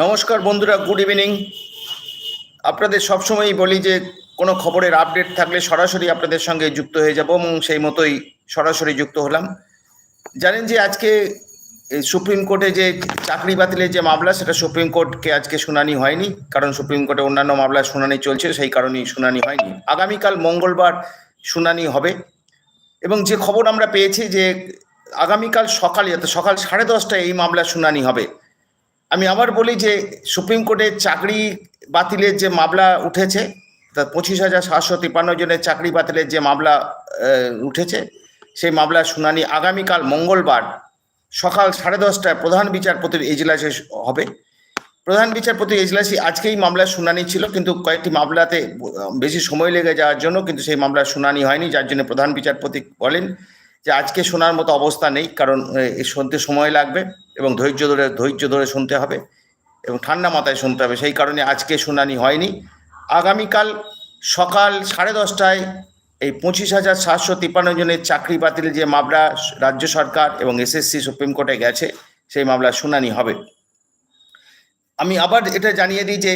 নমস্কার বন্ধুরা good evening আপনাদের সবসময়ই বলি যে, কোনো খবরের আপডেট থাকলে সরাসরি আপনাদের সঙ্গে যুক্ত হয়ে যাব এবং সেই মতোই সরাসরি যুক্ত হলাম। জানেন যে, আজকে সুপ্রিম কোর্টে যে চাকরি বাতিলের যে মামলা, সেটা সুপ্রিম কোর্টকে আজকে শুনানি হয়নি, কারণ সুপ্রিম কোর্টে অন্যান্য মামলার শুনানি চলছে, সেই কারণেই শুনানি হয়নি। আগামীকাল মঙ্গলবার শুনানি হবে এবং যে খবর আমরা পেয়েছি যে, আগামীকাল সকালে, অর্থাৎ সকাল সাড়ে দশটায় এই মামলার শুনানি হবে। আমি আবার বলি যে সুপ্রিম কোর্টে চাকরি বাতিলের যে মামলা উঠেছে, তা পঁচিশ হাজার সাতশো তিপ্পান্ন জনের চাকরি বাতিলের যে মামলা উঠেছে, সেই মামলার শুনানি আগামীকাল মঙ্গলবার সকাল সাড়ে দশটায় প্রধান বিচারপতির এজলাসে হবে। প্রধান বিচারপতি এজলাসে আজকেই মামলার শুনানি ছিল, কিন্তু কয়েকটি মামলাতে বেশি সময় লেগে যাওয়ার জন্য কিন্তু সেই মামলার শুনানি হয়নি, যার জন্য প্রধান বিচারপতি বলেন যে আজকে শোনার মতো অবস্থা নেই, কারণ শুনতে সময় লাগবে এবং ধৈর্য ধরে ধৈর্য ধরে শুনতে হবে এবং ঠান্ডা মাথায় শুনতে হবে। সেই কারণে আজকে শুনানি হয়নি। আগামীকাল সকাল সাড়ে দশটায় এই পঁচিশ হাজার সাতশো তিপ্পান্ন জনের চাকরি বাতিল যে মামলা রাজ্য সরকার এবং এসএসসি সুপ্রিম কোর্টে গেছে, সেই মামলার শুনানি হবে। আমি আবার এটা জানিয়ে দিই যে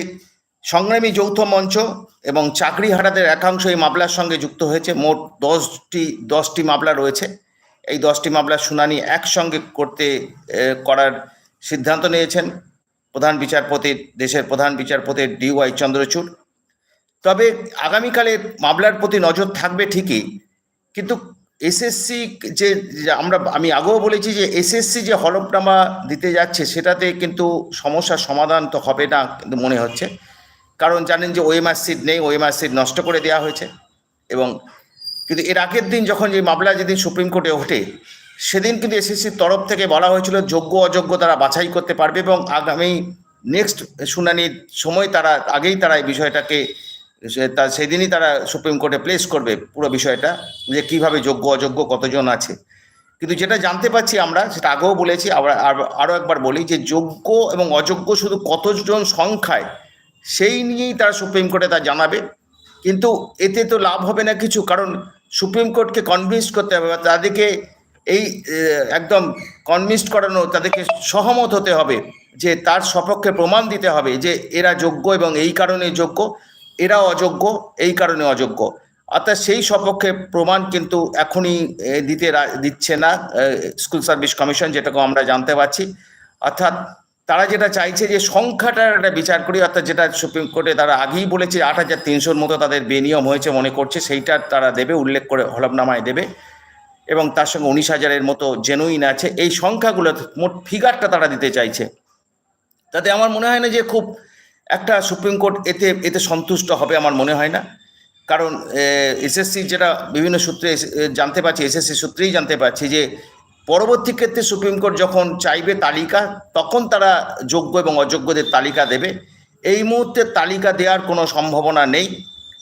সংগ্রামী যৌথ মঞ্চ এবং চাকরি হারাদের একাংশ এই মামলার সঙ্গে যুক্ত হয়েছে। মোট দশটি দশটি মামলা রয়েছে। এই দশটি মামলার শুনানি একসঙ্গে করতে করার সিদ্ধান্ত নিয়েছেন প্রধান বিচারপতির দেশের প্রধান বিচারপতির ডিওয়াই চন্দ্রচূড়। তবে আগামীকালে মামলার প্রতি নজর থাকবে ঠিকই, কিন্তু এসএসসি যে আমরা, আমি আগেও বলেছি যে এসএসসি যে হলফনামা দিতে যাচ্ছে সেটাতে কিন্তু সমস্যার সমাধান তো হবে না কিন্তু মনে হচ্ছে। কারণ জানেন যে ওএমআর সিট নেই, ওএমআর সিট নষ্ট করে দেওয়া হয়েছে এবং কিন্তু এর আগের দিন যখন যে মামলা যেদিন সুপ্রিম কোর্টে ওঠে, সেদিন কিন্তু এসএসসির তরফ থেকে বলা হয়েছিল যোগ্য অযোগ্য তারা বাছাই করতে পারবে এবং আগামী নেক্সট শুনানির সময় তারা, আগেই তারা এই বিষয়টাকে তা সেদিনই তারা সুপ্রিম কোর্টে প্লেস করবে পুরো বিষয়টা, যে কীভাবে যোগ্য অযোগ্য কতজন আছে। কিন্তু যেটা জানতে পারছি আমরা, সেটা আগেও বলেছি, আবার আর- আরও একবার বলি যে যোগ্য এবং অযোগ্য শুধু কতজন সংখ্যায়, সেই নিয়েই তারা সুপ্রিম কোর্টে তা জানাবে। কিন্তু এতে তো লাভ হবে না কিছু, কারণ সুপ্রিম কোর্টকে কনভিন্স করতে হবে বা তাদেরকে এই একদম কনভিন্স করানো, তাদেরকে সহমত হতে হবে যে তার সপক্ষে প্রমাণ দিতে হবে যে এরা যোগ্য এবং এই কারণে যোগ্য এরা অযোগ্য, এই কারণে অযোগ্য। অর্থাৎ সেই সপক্ষে প্রমাণ কিন্তু এখনই দিতে দিচ্ছে না স্কুল সার্ভিস কমিশন যেটাকে আমরা জানতে পারছি। অর্থাৎ তারা যেটা চাইছে যে সংখ্যাটার একটা বিচার করি, অর্থাৎ যেটা সুপ্রিম কোর্টে তারা আগেই বলেছে আট হাজার তিনশোর মতো তাদের বেনিয়ম হয়েছে মনে করছে, সেইটা তারা দেবে, উল্লেখ করে হলফনামায় দেবে। এবং তার সঙ্গে উনিশ হাজারের মতো জেনুইন আছে। এই সংখ্যাগুলো মোট ফিগারটা তারা দিতে চাইছে। তাতে আমার মনে হয় না যে খুব একটা সুপ্রিম কোর্ট এতে এতে সন্তুষ্ট হবে আমার মনে হয় না। কারণ এসএসসি যেটা বিভিন্ন সূত্রে জানতে পারছি, এসএসসি সূত্রেই জানতে পারছি যে পরবর্তী ক্ষেত্রে সুপ্রিম কোর্ট যখন চাইবে তালিকা, তখন তারা যোগ্য এবং অযোগ্যদের তালিকা দেবে। এই মুহূর্তে তালিকা দেওয়ার কোনো সম্ভাবনা নেই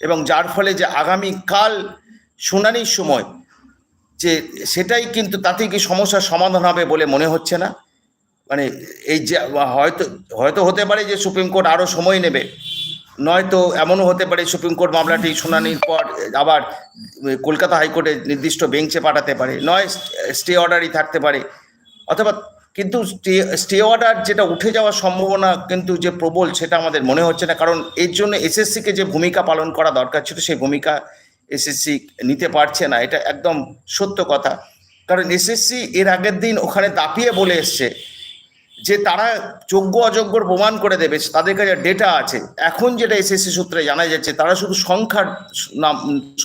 এবং যার ফলে যে আগামীকাল শুনানির সময় যে সেটাই কিন্তু তাতেই কি সমস্যার সমাধান হবে বলে মনে হচ্ছে না। মানে এই যে হয়তো হয়তো হতে পারে যে সুপ্রিম কোর্ট আরও সময় নেবে। নয়তো এমনও হতে পারে সুপ্রিম কোর্ট মামলাটি শুনানির পর আবার কলকাতা হাইকোর্টে নির্দিষ্ট বেঞ্চে পাঠাতে পারে। নয়, স্টে অর্ডারই থাকতে পারে। অথবা কিন্তু স্টে স্টে অর্ডার যেটা উঠে যাওয়ার সম্ভাবনা কিন্তু যে প্রবল সেটা আমাদের মনে হচ্ছে না। কারণ এর জন্য এসএসসিকে যে ভূমিকা পালন করা দরকার ছিল সেই ভূমিকা এসএসসি নিতে পারছে না। এটা একদম সত্য কথা। কারণ এসএসসি এর আগের দিন ওখানে দাপিয়ে বলে এসছে যে তারা যোগ্য অযোগ্যর প্রমাণ করে দেবে, তাদের কাছে ডেটা আছে। এখন যেটা এসএসসি সূত্রে জানা যাচ্ছে, তারা শুধু সংখ্যার নাম,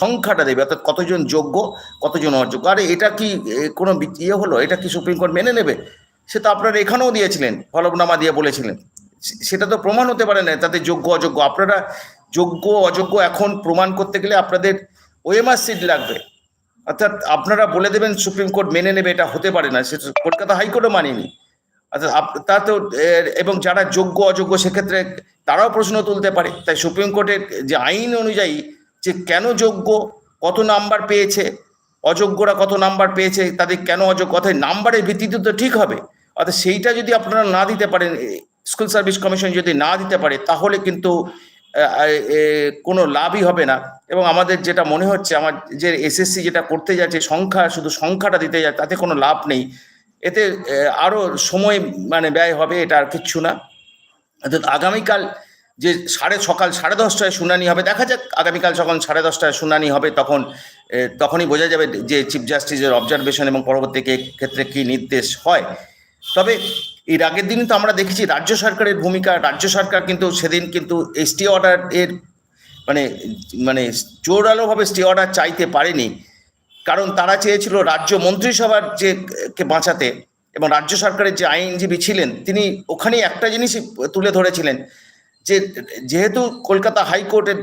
সংখ্যাটা দেবে, অর্থাৎ কতজন যোগ্য, কতজন অযোগ্য। আরে এটা কি কোনো ইয়ে হলো? এটা কি সুপ্রিম কোর্ট মেনে নেবে? সে তো আপনারা এখানেও দিয়েছিলেন হলফনামা দিয়ে বলেছিলেন। সেটা তো প্রমাণ হতে পারে না, তাদের যোগ্য, অযোগ্য। আপনারা যোগ্য, অযোগ্য এখন প্রমাণ করতে গেলে আপনাদের ওএমআর সিট লাগবে। অর্থাৎ আপনারা বলে দেবেন সুপ্রিম কোর্ট মেনে নেবে, এটা হতে পারে না সেটা কলকাতা হাইকোর্টও মানেনি। অর্থাৎ আপ- তা তো এবং যারা যোগ্য, অযোগ্য, সেক্ষেত্রে তারাও প্রশ্ন তুলতে পারে। তাই সুপ্রিম কোর্টের যে আইন অনুযায়ী যে কেন যোগ্য, কত নাম্বার পেয়েছে, অযোগ্যরা কত নাম্বার পেয়েছে, তাদের কেন অযোগ্য, অর্থাৎ নাম্বারের ভিত্তিতে তো ঠিক হবে। অর্থাৎ সেইটা যদি আপনারা না দিতে পারেন স্কুল সার্ভিস কমিশন যদি না দিতে পারে, তাহলে কিন্তু কোনো লাভই হবে না। এবং আমাদের যেটা মনে হচ্ছে, আমার যে এসএসসি যেটা করতে যাচ্ছে, সংখ্যা, শুধু সংখ্যাটা দিতে যাচ্ছে, তাতে কোনো লাভ নেই। এতে আরও সময় মানে ব্যয় হবে, এটা আর কিচ্ছু না। অর্থাৎ আগামীকাল যে সাড়ে সকাল, সাড়ে দশটায় শুনানি হবে, দেখা যাক আগামীকাল যখন সাড়ে দশটায় শুনানি হবে, তখন তখনই বোঝা যাবে যে চিফ জাস্টিসের অবজারভেশন এবং পরবর্তী ক্ষেত্রে কি নির্দেশ হয়। তবে এর আগের দিন তো আমরা দেখেছি, রাজ্য সরকারের ভূমিকা, রাজ্য সরকার কিন্তু সেদিন কিন্তু এসটি অর্ডার এর মানে মানে জোরালোভাবে স্টে অর্ডার চাইতে পারেনি। কারণ তারা চেয়েছিল রাজ্য মন্ত্রিসভার যে কে বাঁচাতে এবং রাজ্য সরকারের যে আইনজীবী ছিলেন, তিনি ওখানেই একটা জিনিসই তুলে ধরেছিলেন যে যেহেতু কলকাতা হাইকোর্টের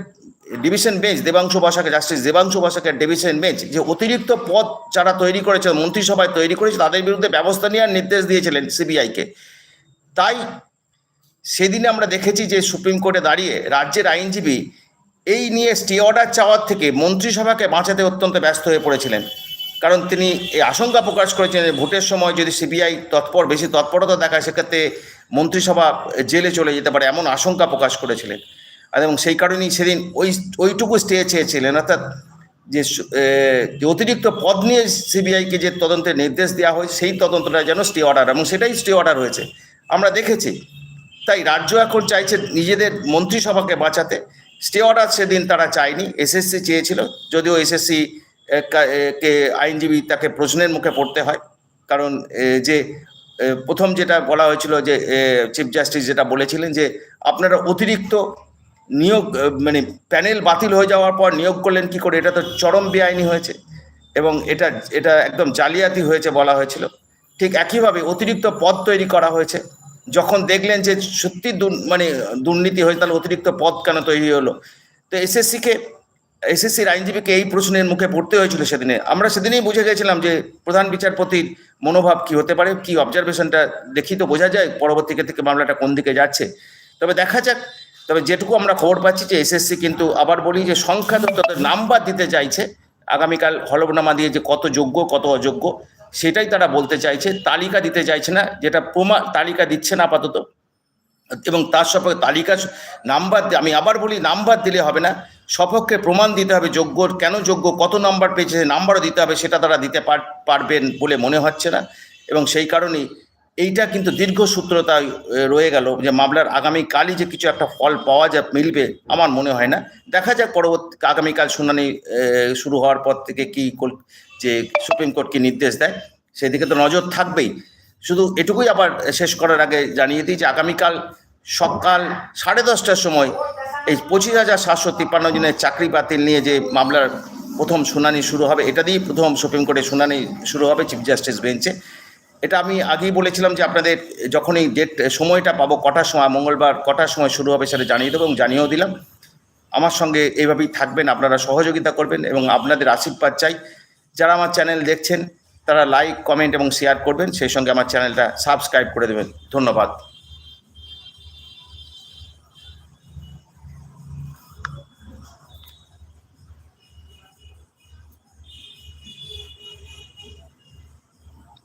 ডিভিশন বেঞ্চ, দেবাংশু বসাকে জাস্টিস দেবাংশু বসাকের ডিভিশন বেঞ্চ, যে অতিরিক্ত পদ যারা তৈরি করেছে মন্ত্রিসভায় তৈরি করেছে, তাদের বিরুদ্ধে ব্যবস্থা নেওয়ার নির্দেশ দিয়েছিলেন সিবিআইকে। তাই সেদিনে আমরা দেখেছি যে সুপ্রিম কোর্টে দাঁড়িয়ে রাজ্যের আইনজীবী এই নিয়ে স্টে অর্ডার চাওয়ার থেকে মন্ত্রিসভাকে বাঁচাতে অত্যন্ত ব্যস্ত হয়ে পড়েছিলেন। কারণ তিনি এই আশঙ্কা প্রকাশ করেছেন ভোটের সময় যদি সিবিআই তৎপর, বেশি তৎপরতা দেখায়, সেক্ষেত্রে মন্ত্রিসভা জেলে চলে যেতে পারে এমন আশঙ্কা প্রকাশ করেছিলেন। এবং সেই কারণেই সেদিন ওই, ওইটুকু স্টে চেয়েছিলেন। অর্থাৎ যে অতিরিক্ত পদ নিয়ে সিবিআইকে যে তদন্তের নির্দেশ দেওয়া হয়, সেই তদন্তটা যেন স্টে অর্ডার, এবং সেটাই স্টে অর্ডার হয়েছে। আমরা দেখেছি। তাই রাজ্য এখন চাইছে নিজেদের মন্ত্রিসভাকে বাঁচাতে। স্টে অর্ডার সেদিন তারা চায়নি এসএসসি চেয়েছিল, যদিও এসএসসি কে আইনজীবী তাকে প্রশ্নের মুখে পড়তে হয়, কারণ যে প্রথম যেটা বলা হয়েছিল যে চিফ জাস্টিস যেটা বলেছিলেন যে, আপনারা অতিরিক্ত নিয়োগ মানে প্যানেল বাতিল হয়ে যাওয়ার পর নিয়োগ করলেন কি করে, এটা তো চরম বেআইনি হয়েছে, এবং এটা এটা একদম জালিয়াতি হয়েছে বলা হয়েছিল, ঠিক একইভাবে অতিরিক্ত পদ তৈরি করা হয়েছে যখন দেখলেন যে সত্যি মানে দুর্নীতি হয়েছে, তাহলে অতিরিক্ত পদ কেন তৈরি হলো? তো এসএসসিকে এসএসসির আইনজীবীকে এই প্রশ্নের মুখে পড়তে হয়েছিল সেদিনে। আমরা সেদিনেই বুঝে গেছিলাম যে প্রধান বিচারপতির মনোভাব কি হতে পারে, কি অবজারভেশনটা দেখি তো বোঝা যায় পরবর্তী থেকে মামলাটা কোন দিকে যাচ্ছে। তবে দেখা যাক, তবে যেটুকু আমরা খবর পাচ্ছি যে এসএসসি কিন্তু আবার বলি যে সংখ্যা তাদের নাম্বার দিতে চাইছে। আগামীকাল হলফনামা দিয়ে যে কত যোগ্য, কত অযোগ্য সেটাই তারা বলতে চাইছে, তালিকা দিতে চাইছে না, যেটা প্রমা তালিকা দিচ্ছে না আপাতত। এবং তার সপক্ষে তালিকা নাম্বার আমি আবার বলি, নাম্বার দিলে হবে না। সপক্ষে প্রমাণ দিতে হবে যোগ্য, কেন যোগ্য, কত নাম্বার পেয়েছে নাম্বারও দিতে হবে, সেটা তারা দিতে পার- পারবেন বলে মনে হচ্ছে না। এবং সেই কারণেই এইটা কিন্তু দীর্ঘসূত্রতায় এ, রয়ে গেল যে মামলার আগামীকালই যে কিছু একটা ফল পাওয়া যা মিলবে আমার মনে হয় না। দেখা যাক পরবর্তী আগামীকাল শুনানি শুরু হওয়ার পর থেকে কি যে সুপ্রিম কোর্ট কি নির্দেশ দেয় সেদিকে তো নজর থাকবেই। শুধু এটুকুই আবার শেষ করার আগে জানিয়ে দিই যে আগামীকাল সকাল সাড়ে দশটার সময় এই পঁচিশ হাজার সাতশো তিপ্পান্ন জনের চাকরি বাতিল নিয়ে যে মামলার প্রথম শুনানি শুরু হবে এটা দিয়েই প্রথম সুপ্রিম কোর্টে শুনানি শুরু হবে চিফ জাস্টিস বেঞ্চে। এটা আমি আগেই বলেছিলাম যে আপনাদের যখনই ডেট সময়টা পাবো কটার সময়, মঙ্গলবার কটার সময় শুরু হবে সেটা জানিয়ে দেবো এবং জানিয়েও দিলাম। আমার সঙ্গে এইভাবেই থাকবেন, আপনারা সহযোগিতা করবেন এবং আপনাদের আশীর্বাদ চাই। যারা আমার চ্যানেল দেখছেন, তারা লাইক কমেন্ট এবং শেয়ার করবেন। সেই সঙ্গে আমার চ্যানেলটা সাবস্ক্রাইব করে দেবেন। ধন্যবাদ।